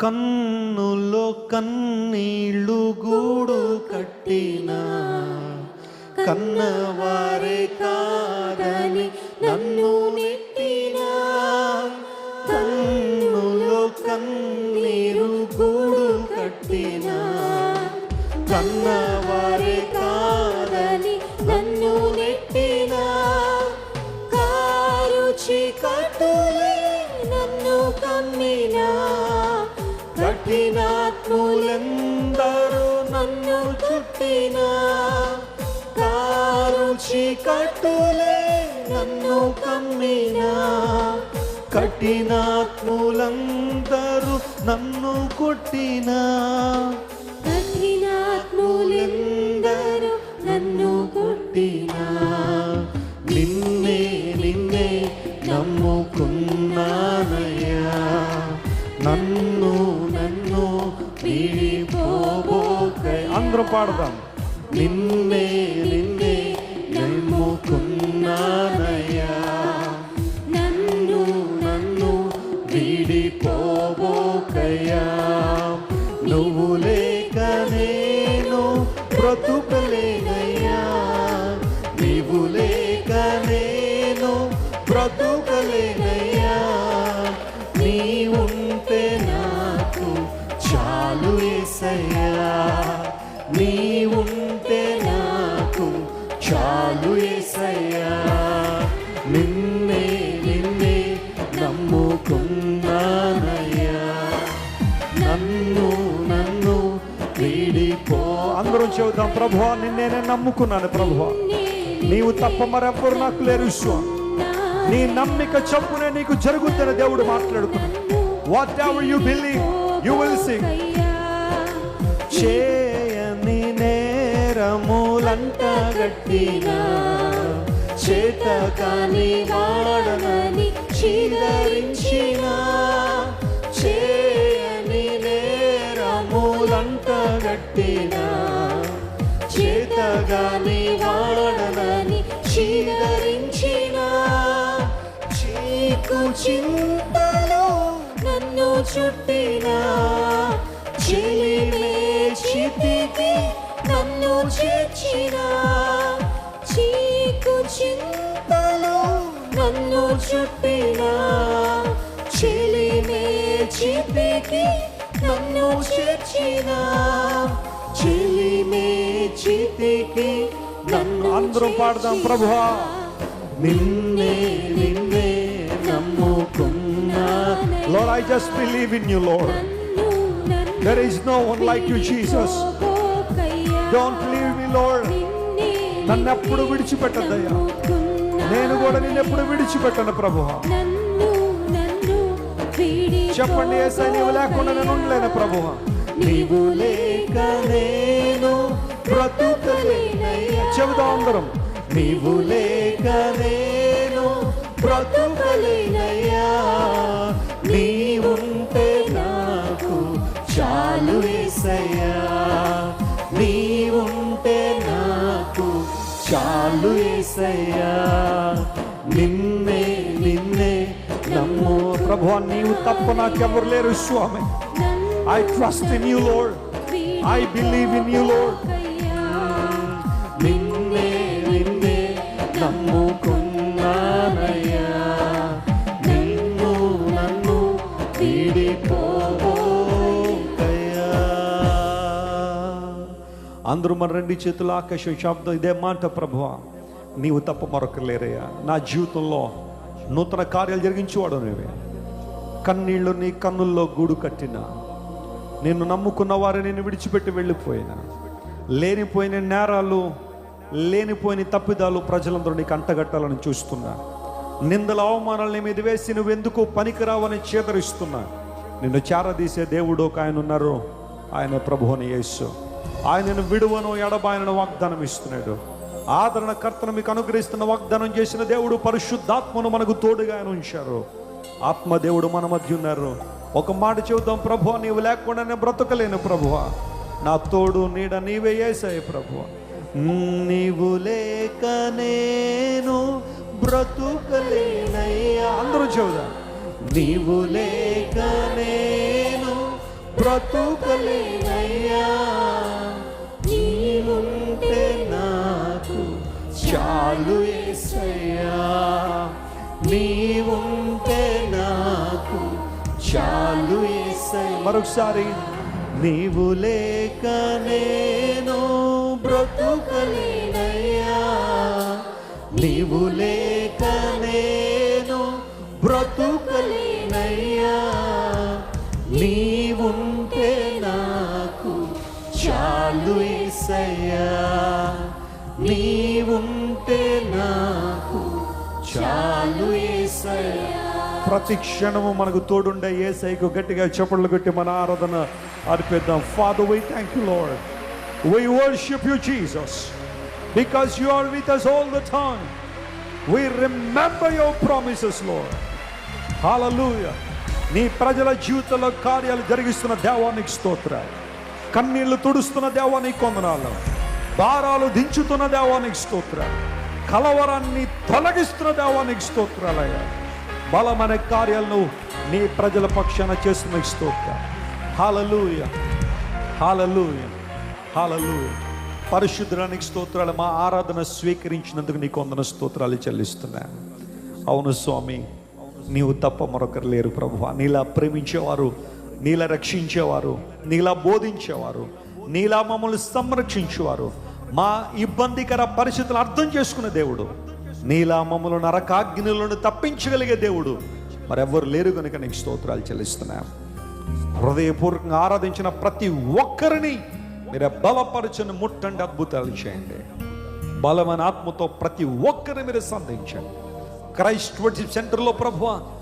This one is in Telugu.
కన్నులో కన్నీళ్ళు గూడు కట్టిన. కన్నవారే కాదని నన్ను నెట్టిన. కన్నులో కన్నీరు గూడు కట్టిన. కన్నవారే కాదని నన్ను నెట్టిన. కారు కఠినాత్ములెందరూ నన్ను చుట్టిన? కారు చీకటులే నన్ను కమ్మిన? కఠినాత్ములందరూ నన్ను కొట్టిన? కఠినాత్ములెందరూ పాడదాం. నిన్నే నిన్నే నమ్ముకున్నానయ్యా. నన్ను నన్ను వీడిపోబోకయ్యా. నువ్వు లేక నేను బ్రతుకలేనయ్యా. నీవు లేక నేను బ్రతుకలేనయ్యా. నీ ఉంటే నాకు చాలు ఏసయ్యా. నీ ఉంటే నాకు చాలు ఏసయ్యా. నిన్నే నిన్నే నమ్ముకున్నానయ్యా. నన్ను నన్ను వీడిపో. అందరం చెబుదాం ప్రభు నిన్నే నేను నమ్ముకున్నాను ప్రభు. నీవు తప్ప మరెవ్వరు నాకు లేరు స్వామి నీ నమ్మిక చొప్పునే నీకు జరుగుతున్న దేవుడు మాట్లాడుతున్నాడు. Whatever you believe you will sing చేయని నేరములంట గట్టినా చేత కాని వాడనని చీదరించిన చేయని నేరములంట చేత చేతగాని వాడనని చీదరించిన చీకు చింతలో నన్ను చుట్టిన చెలిమే చేర్చిన చీకు చింతలో నన్ను చుట్టిన చెలిమే చితికి నన్ను చేర్చిన. చెలిమే చితికి నన్ను అందరం పాడదాం ప్రభువా. నిన్నే నిన్నే నమ్ముకున్నా Lord, I just believe in you, Lord. There is no one like you, Jesus. Don't leave me, Lord. నిన్నే ఎప్పుడు విడిచిపెట్టద్దయ్యా. నేను కూడా నిన్ను ఎప్పుడు విడిచిపెట్టను వీడి చెప్పండి ఏసై నీవు లేకుండా నేను ఉండలేను ప్రభువా నీవు లేక నేను బ్రతుకలేనయ్యా. చెబుదాం అందరం. నీవు లేక నేను బ్రతుకలేనయ్యా. నమ్ము ప్రభు నీవు తప్ప నాకెవరు లేరు స్వామి. I trust in you lord I believe in you lord నిన్నే నిన్నే నమ్ముకున్నానయ్యా. నిన్ను నన్ను వీడిపోబోకయ్యా. అందరూ మన రెండు చేతుల ఆకాశం శబ్దం ఇదే మాట ప్రభువా. నీవు తప్ప మరొకరు నా జీవితంలో నూతన కార్యాలు జరిగించేవాడు నువ్వే. కన్నీళ్ళు నీ కన్నుల్లో గూడు కట్టిన. నిన్ను నమ్ముకున్న వారు నేను విడిచిపెట్టి వెళ్ళిపోయినా. లేనిపోయిన నేరాలు లేనిపోయిన తప్పిదాలు ప్రజలందరూ నీకు అంటగట్టాలని చూస్తున్నా. నిందల అవమానాలు నీ మీద వేసి నువ్వు ఎందుకు పనికిరావని చేదరిస్తున్నా. నిన్ను చేరదీసే దేవుడు ఒక ఆయన ఉన్నారు. ఆయన ప్రభువుని యేసు. ఆయనను విడువను ఎడబాయనను వాగ్దానం ఇస్తున్నాడు ఆదరణకర్తను మీకు అనుగ్రహిస్తున్న వాగ్దానం చేసిన దేవుడు పరిశుద్ధాత్మను మనకు తోడుగా ఆయన ఉంచారు. ఆత్మదేవుడు మన మధ్య ఉన్నారు. ఒక మాట చెబుదాం ప్రభు నీవు లేకుండా నేను బ్రతకలేను ప్రభువ. నా తోడు నీడ నీవే వేసాయి ప్రభు నీవు లేక నేను బ్రతుకలేనయ్యా. అందరూ చెబుదా. నీవు లేక నేను బ్రతుకలేనయ్యా. చాలు ఏసయ్యా నీవుంటే నాకు చాలు ఏసయ్యా మరొకసారి నీవు లేక నేను బ్రతుకలేనయ్యా. నీవు లేక నేను బ్రతుకలేనయ్యా. నీవుంటే నాకు చాలు ఏసయ్యా చాలు ప్రతి క్షణము మనకు తోడుండే ఏసైకు గట్టిగా చప్పట్లు కొట్టి మన ఆరాధన అర్పిద్దాం father we thank you lord we worship you Jesus because you are with us all the time. We remember your promises lord hallelujah నీ ప్రజల జీవితంలో కార్యాలు జరిగిస్తున్న దేవానికి స్తోత్ర కన్నీళ్ళు తుడుస్తున్న దేవానికి కొందనాలు భారాలు దించుతున్న దేవానికి స్తోత్రాలు. కలవరాన్ని తొలగిస్తున్న దేవానికి స్తోత్రాలయ్యా బలమైన కార్యాలను నీ ప్రజల పక్షాన చేస్తున్న స్తోత్ర హాలలుయ హాలలుయ హాలలుయ పరిశుద్ధానికి స్తోత్రాలు మా ఆరాధన స్వీకరించినందుకు నీకు వందన స్తోత్రాలు చెల్లిస్తున్నాను. అవును స్వామి నీవు తప్ప మరొకరు లేరు ప్రభు నీలా ప్రేమించేవారు నీలా రక్షించేవారు నీలా బోధించేవారు నీలా మమ్మల్ని సంరక్షించేవారు మా ఇబ్బందికర పరిస్థితులు అర్థం చేసుకునే దేవుడు. నీలా మమ్మల్ని నరకాగ్నిలను తప్పించగలిగే దేవుడు. మరెవ్వరు లేరు కనుక నీకు స్తోత్రాలు చెల్లిస్తున్నాను హృదయపూర్వకంగా ఆరాధించిన ప్రతి ఒక్కరిని మీరు బలపరచని ముట్టండి అద్భుతాలు చేయండి. బలమైన ఆత్మతో ప్రతి ఒక్కరిని మీరు సంధించండి. క్రైస్ట్ వర్షిప్ సెంటర్లో ప్రభు